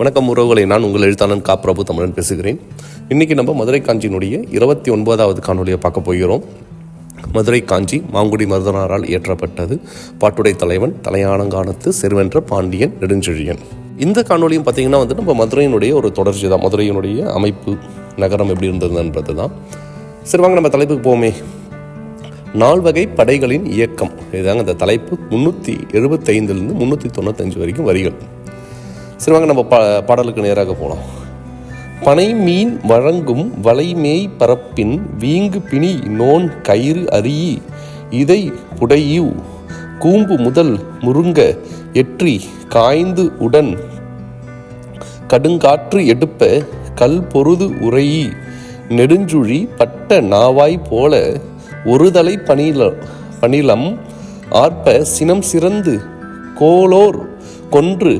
வணக்கம் உறவுகளை நான் உங்கள் எழுத்தாளன் கா. பிரபு தமிழன் பேசுகிறேன். இன்றைக்கி நம்ம மதுரை காஞ்சியினுடைய இருபத்தி ஒன்பதாவது காணொலியை பார்க்க போகிறோம். மதுரை காஞ்சி மாங்குடி மருதனாரால் இயற்றப்பட்டது. பாட்டுடை தலைவன் தலையானங்கானத்து செருவென்ற பாண்டியன் நெடுஞ்செழியன். இந்த காணொலியும் பார்த்தீங்கன்னா வந்து நம்ம மதுரையினுடைய ஒரு தொடர்ச்சி தான். மதுரையினுடைய அமைப்பு நகரம் எப்படி இருந்ததுன்றது தான் சரி வாங்க நம்ம தலைப்புக்கு போவோமே. நால்வகை படைகளின் இயக்கம். இதுதாங்க இந்த தலைப்பு முந்நூற்றி எழுபத்தைந்துலேருந்து முந்நூற்றி தொண்ணூத்தஞ்சு வரைக்கும் வரிகள். சரி வாங்க நம்ம பா பாடலுக்கு நேராக போகலாம். பனை மீன் வழங்கும் வலைமேய் பரப்பின் வீங்கு பிணி நோன் கயிறு அரியி இதை புடையு கூம்பு முதல் முருங்க எற்றி காய்ந்து உடன் கடுங்காற்று எடுப்ப கல் பொருது உரையி நெடுஞ்சுழி பட்ட நாவாய் போல ஒருதலை பணில பணிலம் ஆர்ப்ப சினம் சிறந்து கோலோர் கொன்று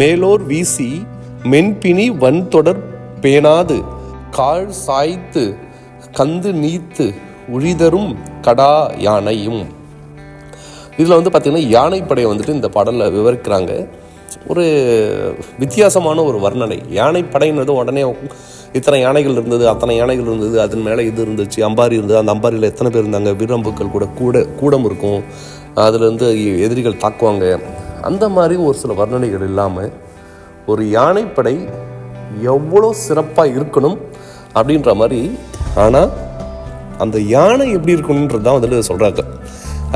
மேலோர் வீசி மென்பிணி வன்தொடர் பேணாது. கால் சாய்த்து கந்து நீத்து உழிதரும் கடா யானையும். இதில் வந்து பார்த்திங்கன்னா யானைப்படையை வந்துட்டு இந்த பாடலில் விவரிக்கிறாங்க. ஒரு வித்தியாசமான ஒரு வர்ணனை. யானைப்படைன்றது உடனே இத்தனை யானைகள் இருந்தது அத்தனை யானைகள் இருந்தது அதன் மேலே இது இருந்துச்சு அம்பாரி இருந்தது அந்த அம்பாரியில் எத்தனை பேர் இருந்தாங்க? வீரம்புக்கள் கூட கூட கூடம் இருக்கும். அதுலேருந்து எதிரிகள் தாக்குவாங்க. அந்த மாதிரி ஒரு சில வர்ணனைகள் இல்லாமல் ஒரு யானைப்படை எவ்வளோ சிறப்பாக இருக்கணும் அப்படின்ற மாதிரி ஆனால் அந்த யானை எப்படி இருக்கணுன்றது தான் அதில் சொல்கிறாங்க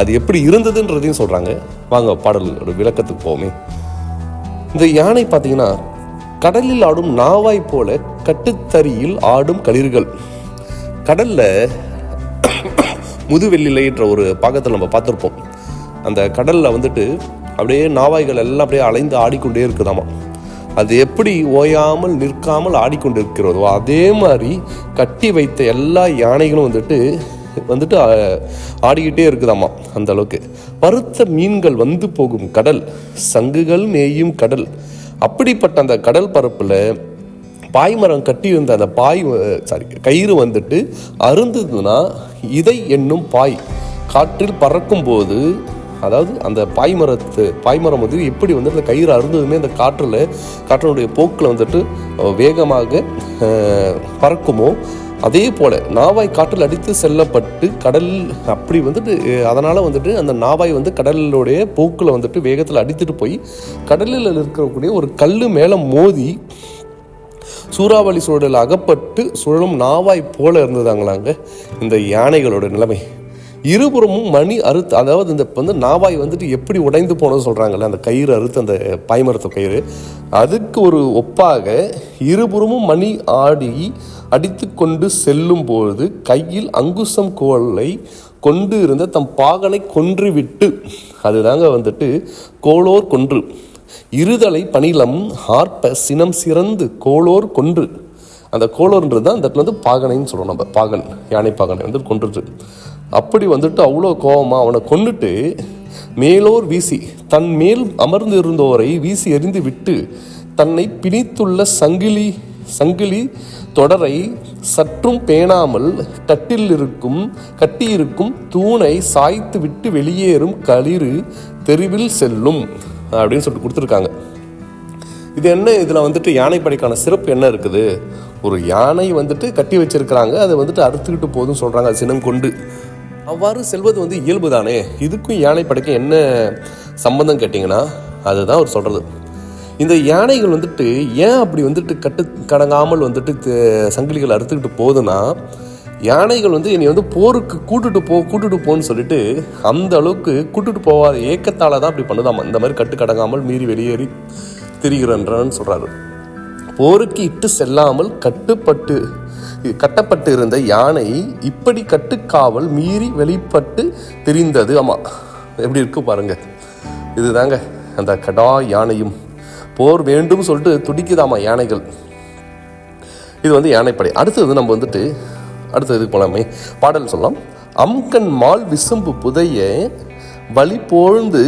அது எப்படி இருந்ததுன்றதையும் சொல்கிறாங்க வாங்க பாடல் ஒரு விளக்கத்துக்கு போவோமே. இந்த யானை பார்த்தீங்கன்னா கடலில் ஆடும் நாவாய் போல கட்டுத்தறியில் ஆடும் களிர்கள். கடலில் முதுவெள்ளிலைன்ற ஒரு பாகத்தில் நம்ம பார்த்துருப்போம். அந்த கடலில் வந்துட்டு அப்படியே நாவாய்கள் எல்லாம் அப்படியே அலைந்து ஆடிக்கொண்டே இருக்குதாமா. அது எப்படி ஓயாமல் நிற்காமல் ஆடிக்கொண்டு இருக்கிறதோ அதே மாதிரி கட்டி வைத்த எல்லா யானைகளும் வந்துட்டு வந்துட்டு ஆடிக்கிட்டே இருக்குதாமா அந்த அளவுக்கு. பருத்த மீன்கள் வந்து போகும் கடல் சங்குகள் மேயும் கடல். அப்படிப்பட்ட அந்த கடல் பரப்பில் பாய்மரம் கட்டியிருந்த அந்த பாய் சாரி கயிறு வந்துட்டு அருந்ததுன்னா இதை என்னும் பாய் காற்றில் பறக்கும்போது அதாவது அந்த பாய்மரத்து பாய்மரம் வந்து எப்படி வந்து அந்த கயிறு அருந்ததுமே அந்த காற்றில் காற்றினுடைய போக்கில் வந்துட்டு வேகமாக பறக்குமோ அதே போல் நாவாய் காற்றில் அடித்து செல்லப்பட்டு கடல் அப்படி வந்துட்டு அதனால் வந்துட்டு அந்த நாவாய் வந்து கடலுடைய போக்கில் வந்துட்டு வேகத்தில் அடித்துட்டு போய் கடலில் இருக்கக்கூடிய ஒரு கல் மேலே மோதி சூறாவளி சூழல் அகப்பட்டு சுழலும் நாவாய் போல இருந்ததாங்களாங்க இந்த யானைகளோட நிலைமை. இருபுறமும் மணி அறுத்து அதாவது இந்த வந்து நாவாய் வந்துட்டு எப்படி உடைந்து போனது சொல்கிறாங்கல்ல அந்த கயிறு அறுத்து அந்த பாய்மரத்து கயிறு அதுக்கு ஒரு ஒப்பாக இருபுறமும் மணி ஆடி அடித்து கொண்டு செல்லும் பொழுது கையில் அங்குசம் கோலை கொண்டு இருந்த தம் பாகனை கொன்று விட்டு அதுதாங்க வந்துட்டு கோளோர் கொன்று. இருதலை பணிலம் ஆர்ப்ப சினம் சிறந்து கோளோர் கொன்று. அந்த கோளோர்ன்றது தான் அந்த இடத்துல வந்து பாகனைன்னு சொல்லுவோம் நம்ம பாகன் யானை பாகனை வந்து கொன்றுட்டு அப்படி வந்துட்டு அவ்வளோ கோபமாக அவனை கொண்டுட்டு மேலோர் வீசி தன் மேல் அமர்ந்து இருந்தோரை வீசி எறிந்து விட்டு தன்னை பிணித்துள்ள சங்கிலி சங்கிலி தொடரை சற்றும் பேணாமல் கட்டில் இருக்கும் கட்டியிருக்கும் தூணை சாய்த்து விட்டு வெளியேறும் களிறு தெருவில் செல்லும் அப்படின்னு சொல்லிட்டு கொடுத்துருக்காங்க. இது என்ன? இதில் வந்துட்டு யானைப்படைக்கான சிறப்பு என்ன இருக்குது? ஒரு யானை வந்துட்டு கட்டி வச்சிருக்கிறாங்க. அதை வந்துட்டு அறுத்துக்கிட்டு போதும் சொல்கிறாங்க சினம் கொண்டு. அவ்வாறு செல்வது வந்து இயல்பு தானே இதுக்கும் யானைப்படைக்கும் என்ன சம்பந்தம் கேட்டிங்கன்னா அதுதான் அவர் சொல்கிறது இந்த யானைகள் வந்துட்டு ஏன் அப்படி வந்துட்டு கட்டு கடங்காமல் வந்துட்டு சங்கிலிகள் அறுத்துக்கிட்டு போகுதுன்னா யானைகள் வந்து என்னை வந்து போருக்கு கூட்டுட்டு போ கூட்டுட்டு போன்னு சொல்லிட்டு அந்த அளவுக்கு கூட்டுட்டு போகாத ஏக்கத்தால் தான் அப்படி பண்ணுதாம். இந்த மாதிரி கட்டு கடங்காமல் மீறி வெளியேறி திரிகிறன்றன்னு சொல்கிறாரு போருக்கு இட்டு செல்லாமல் கட்டுப்பட்டு கட்டப்பட்டு இருந்த யானை இப்படி கட்டுக்காவல் மீறி வெளிப்பட்டு தெரிந்தது. ஆமா எப்படி இருக்கு பாருங்க. இதுதாங்க அந்த கடா யானையும். போர் வேண்டும் சொல்லிட்டு துடிக்குதாமா யானைகள். இது வந்து யானைப்படை. அடுத்தது நம்ம வந்துட்டு அடுத்தது இதுக்கு போலாமே. பாடல் சொல்லலாம். அம்கண் மால் விசும்பு புதைய வழி போழ்ந்து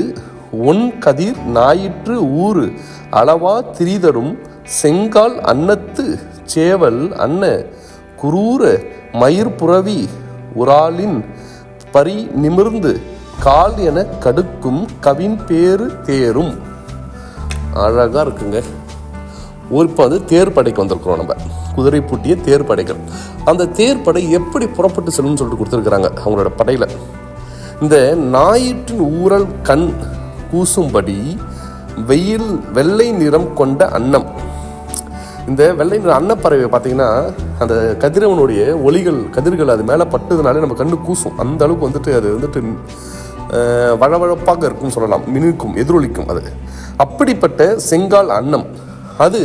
ஒன் கதிர் ஞாயிற்று ஊறு அளவா திரிதரும் செங்கால் அன்னத்து சேவல் அன்ன குரூர மயிர் புரவி உராலின் பரி நிமிர்ந்து கால் என கடுக்கும் கவின் பேரு தேரும். அழகாக இருக்குங்க. ஒரு இப்போ வந்து தேர் படைக்கு வந்திருக்கிறோம் நம்ம. குதிரை பூட்டிய தேர் படைகள். அந்த தேர் படை எப்படி புறப்பட்டு செல்லும்னு சொல்லிட்டு கொடுத்துருக்குறாங்க அவங்களோட படையில். இந்த ஞாயிற்றின் ஊரல் கண் கூசும்படி வெயில் வெள்ளை நிறம் கொண்ட அன்னம். இந்த வெள்ளை நிற அன்னப்பறவை பார்த்தீங்கன்னா அந்த கதிரவனுடைய ஒளிகள் கதிர்கள் அது மேலே பட்டதுனாலே நம்ம கண்ணு கூசும். அந்த அளவுக்கு வந்துட்டு அது வந்துட்டு வழவழப்பாக இருக்கும்னு சொல்லலாம். மினுக்கும் எதிரொலிக்கும் அது. அப்படிப்பட்ட செங்கால் அன்னம். அது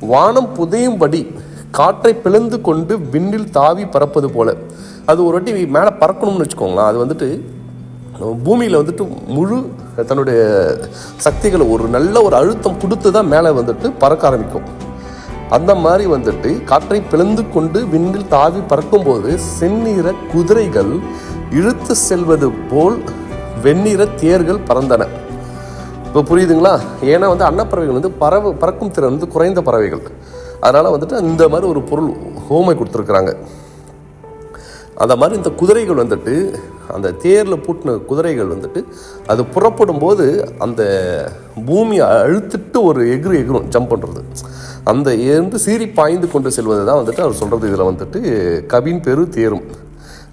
வானம் புதையும்படி காற்றை பிளந்து கொண்டு விண்ணில் தாவி பறப்பது போல. அது ஒரு வாட்டி மேலே பறக்கணும்னு வச்சுக்கோங்களேன். அது வந்துட்டு பூமியில் வந்துட்டு முழு தன்னுடைய சக்திகளை ஒரு நல்ல ஒரு அழுத்தம் கொடுத்து தான் மேலே வந்துட்டு பறக்க ஆரம்பிக்கும். அந்த மாதிரி வந்துட்டு காற்றை பிளந்து கொண்டு விண்ணில் தாவி பறக்கும்போது செந்நிற குதிரைகள் இழுத்து செல்வது போல் வெண்ணிற தேர்கள் பறந்தன. இப்போ புரியுதுங்களா? ஏன்னா வந்து அன்னப்பறவைகள் வந்து பறவை பறக்கும் திறன் வந்து குறைந்த பறவைகள். அதனால் வந்துட்டு இந்த மாதிரி ஒரு பொருள் ஹோமை கொடுத்துருக்குறாங்க. அந்த மாதிரி இந்த குதிரைகள் வந்துட்டு அந்த தேரில் பூட்டின குதிரைகள் வந்துட்டு அது புறப்படும் போது அந்த பூமியை அழுத்திட்டு ஒரு எகிறு எகிரும் ஜம்ப் பண்ணுறது அந்த எந்து சீறி பாய்ந்து கொண்டு செல்வது தான் வந்துட்டு அவர் சொல்கிறது இதில் வந்துட்டு கவின் பெரு தேரும்.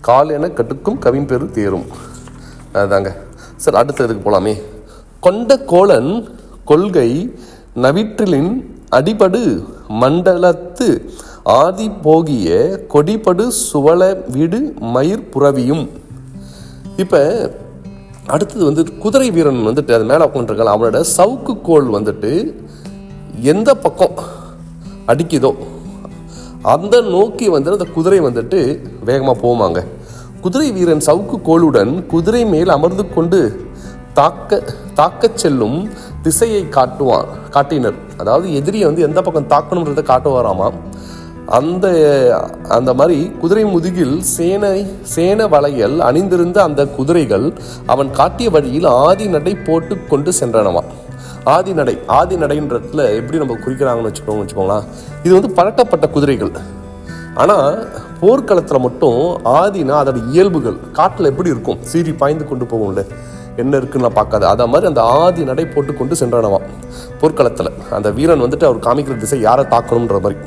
கால் என கட்டுக்கும் கவின் பெரு தேரும். அதாங்க. சார் அடுத்த இதுக்கு போகலாமே கொண்ட கோலன் கொள்கை நவிற்றிலின் அடிபடு மண்டலத்து ஆதி போகிய கொடிபடு சுவள வீடு மயிர் புறவியும். இப்போ அடுத்தது வந்து குதிரை வீரன் வந்துட்டு அது மேலே உட்காந்துருக்கான் அவனோட சவுக்கு கோல் வந்துட்டு எந்த பக்கம் அடிக்குதோ அந்த நோக்கி வந்து அந்த குதிரை வந்துட்டு வேகமாக போவாங்க குதிரை வீரன் சவுக்கு கோளுடன் குதிரை மேல் அமர்ந்து கொண்டு தாக்க தாக்கச் செல்லும் திசையை காட்டுவான் காட்டினர். அதாவது எதிரியை வந்து எந்த பக்கம் தாக்கணுன்றதை காட்டுவாராமா அந்த அந்த மாதிரி குதிரை முதுகில் சேனை சேன வளையல் அணிந்திருந்த அந்த குதிரைகள் அவன் காட்டிய வழியில் ஆதி நடை போட்டு கொண்டு சென்றனவா. ஆதி நடை ஆதி நடைன்றதுல எப்படி நம்ம குறிக்கிறாங்கன்னு வச்சுக்கோங்க வச்சுக்கோங்களேன். இது வந்து பழக்கப்பட்ட குதிரைகள். ஆனால் போர்க்களத்தில் மட்டும் ஆதினா அதோட இயல்புகள் காட்டில் எப்படி இருக்கும்? சீறி பாய்ந்து கொண்டு போகும்ல. என்ன இருக்குன்னு நான் பார்க்காது. அதை மாதிரி அந்த ஆதி நடை போட்டு கொண்டு சென்றனவான் போர்க்களத்தில். அந்த வீரன் வந்துட்டு அவர் காமிக்கிற திசை யாரை தாக்கணுன்ற மாதிரி.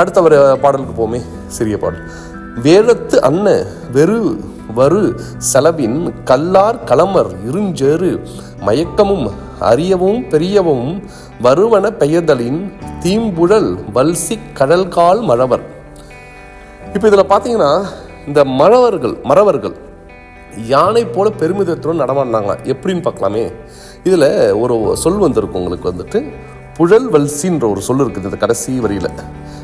அடுத்த ஒரு பாடலுக்கு போமே சிறிய பாடல். வேழத்து அன்ன வெறு வரு செலவின் கல்லார் களமர் இருஞ்சேறு மயக்கமும் அறியவும் பெரியவும் வருவன பெயர்தலின் தீம்புழல் வல்சி கடல்கால் மழவர். இப்போ இதில் பார்த்தீங்கன்னா இந்த மழவர்கள் மறவர்கள் யானை போல பெருமிதத்துடன் நடமாடினாங்க எப்படின்னு பார்க்கலாமே. இதில் ஒரு சொல் வந்திருக்கு உங்களுக்கு வந்துட்டு. புழல் வல்சின்ற ஒரு சொல் இருக்குது இந்த கடைசி வரியில்.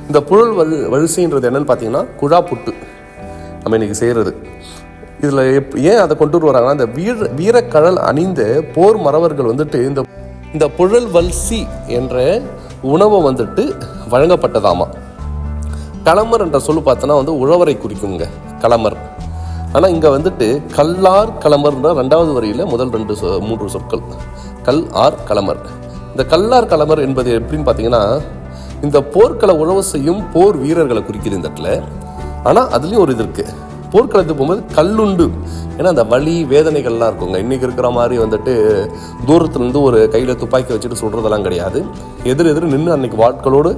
இந்த புழல் வல் வரிசைன்றது என்னன்னு பார்த்தீங்கன்னா குழா புட்டு நம்ம இன்னைக்கு செய்கிறது இதில் எப் ஏன் அதை கொண்டு வராங்கன்னா இந்த வீர வீரக்கழல் அணிந்த போர் மறவர்கள் வந்துட்டு இந்த இந்த புழல் வல்சி என்ற உணவை வந்துட்டு வழங்கப்பட்டதாமா. களமர் என்ற சொல்லு பார்த்தோன்னா வந்து உழவரை குறிக்குங்க களமர் ஆனால் இங்கே வந்துட்டு கல்லார் களமர்ன்ற ரெண்டாவது வரியில் முதல் ரெண்டு சொ மூன்று சொற்கள். கல் ஆர் களமர் இந்த கல்லார் களமர் என்பது எப்படின்னு பார்த்தீங்கன்னா இந்த போர்க்கள உழவு செய்யும் போர் வீரர்களை குறிக்கிறது இந்த இடத்துல. ஆனால் அதுலேயும் ஒரு இது இருக்குது போர்க்களத்துக்கு போகும்போது கல்லுண்டு. ஏன்னா அந்த வலி வேதனைகள்லாம் இருக்குங்க. இன்றைக்கி இருக்கிற மாதிரி வந்துட்டு தூரத்துலேருந்து ஒரு கையில் துப்பாக்கி வச்சுட்டு சுடுறதெல்லாம் கிடையாது. எதிர் எதிர் நின்று அன்னைக்கு வாட்களோடு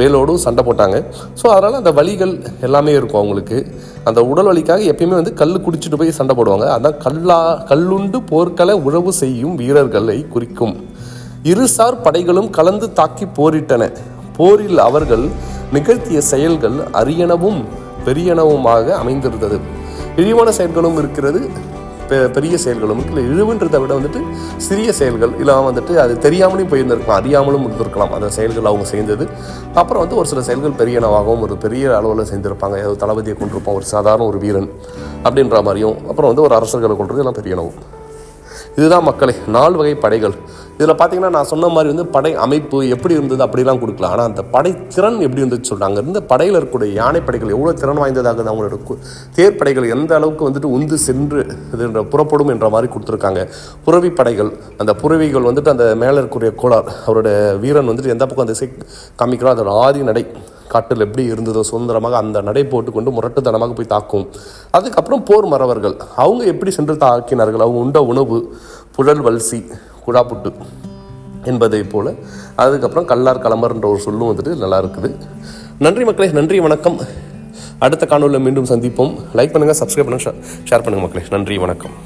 வேலோடு சண்டை போட்டாங்க. ஸோ அதனால் அந்த வலிகள் எல்லாமே இருக்கும் அவங்களுக்கு. அந்த உடல் வலிக்காக எப்பயுமே வந்து கல் குடிச்சிட்டு போய் சண்டை போடுவாங்க. அதான் கல்லா கல்லுண்டு போர்க்களை உழவு செய்யும் வீரர்களை குறிக்கும். இருசார் படைகளும் கலந்து தாக்கி போரிட்டன. போரில் அவர்கள் நிகழ்த்திய செயல்கள் அரியனவும் பெரியனவுமாக அமைந்திருந்தது. இழிவான செயல்களும் இருக்கிறது. பெ- பெரிய செயல்களும் இல்லை. இழிவுன்றதை விட வந்துட்டு சிறிய செயல்கள் இல்லாமல் வந்துட்டு அது தெரியாமலையும் போயிருந்திருக்கலாம். அறியாமலும் இருந்திருக்கலாம். அந்த செயல்கள் அவங்க செய்தது. அப்புறம் வந்து ஒரு சில செயல்கள் பெரியனவாகவும் ஒரு பெரிய அளவில் செஞ்சுருப்பாங்க ஏதோ தளபதியை கொண்டிருப்பான் ஒரு சாதாரண ஒரு வீரன் அப்படின்ற மாதிரியும் அப்புறம் வந்து ஒரு அரசர்களை கொண்டுறது எல்லாம் பெரியனவும். இதுதான் மக்களே நால் வகை படைகள். இதில் பார்த்தீங்கன்னா நான் சொன்ன மாதிரி வந்து படை அமைப்பு எப்படி இருந்தது அப்படிலாம் கொடுக்கல ஆனால் அந்த படை திறன் எப்படி இருந்துச்சு சொல்கிறாங்க இருந்த படையில் இருக்கக்கூடிய யானை படைகள் எவ்வளோ திறன் வாய்ந்ததாக அவங்களோட தேர்ப்படைகள் தேர் படைகள் எந்த அளவுக்கு வந்துட்டு உந்து சென்று இதுன்ற புறப்படும் என்ற மாதிரி கொடுத்துருக்காங்க. புறவி படைகள் அந்த புறவிகள் வந்துட்டு அந்த மேலே இருக்கக்கூடிய கோளார் அவரோட வீரன் வந்துட்டு எந்த பக்கம் அந்த திசை காமிக்கிறோம் அதோட ஆதி நடை காட்டில் எப்படி இருந்ததோ சுதந்திரமாக அந்த நடை போட்டுக்கொண்டு முரட்டுத்தனமாக போய் தாக்கும். அதுக்கப்புறம் போர் மறவர்கள் அவங்க எப்படி சென்று தாக்கினார்கள்? அவங்க உண்ட உணவு புழல் வல்சி குழாப்புட்டு என்பதை போல் அதுக்கப்புறம் கல்லார் கலமர்ன்ற ஒரு சொல்லும் வந்துட்டு நல்லா இருக்குது நன்றி மக்களே நன்றி வணக்கம். அடுத்த காணொலியில் மீண்டும் சந்திப்போம். லைக் பண்ணுங்கள் சப்ஸ்கிரைப் பண்ணுங்கள் ஷேர் பண்ணுங்கள் மக்களே. நன்றி வணக்கம்.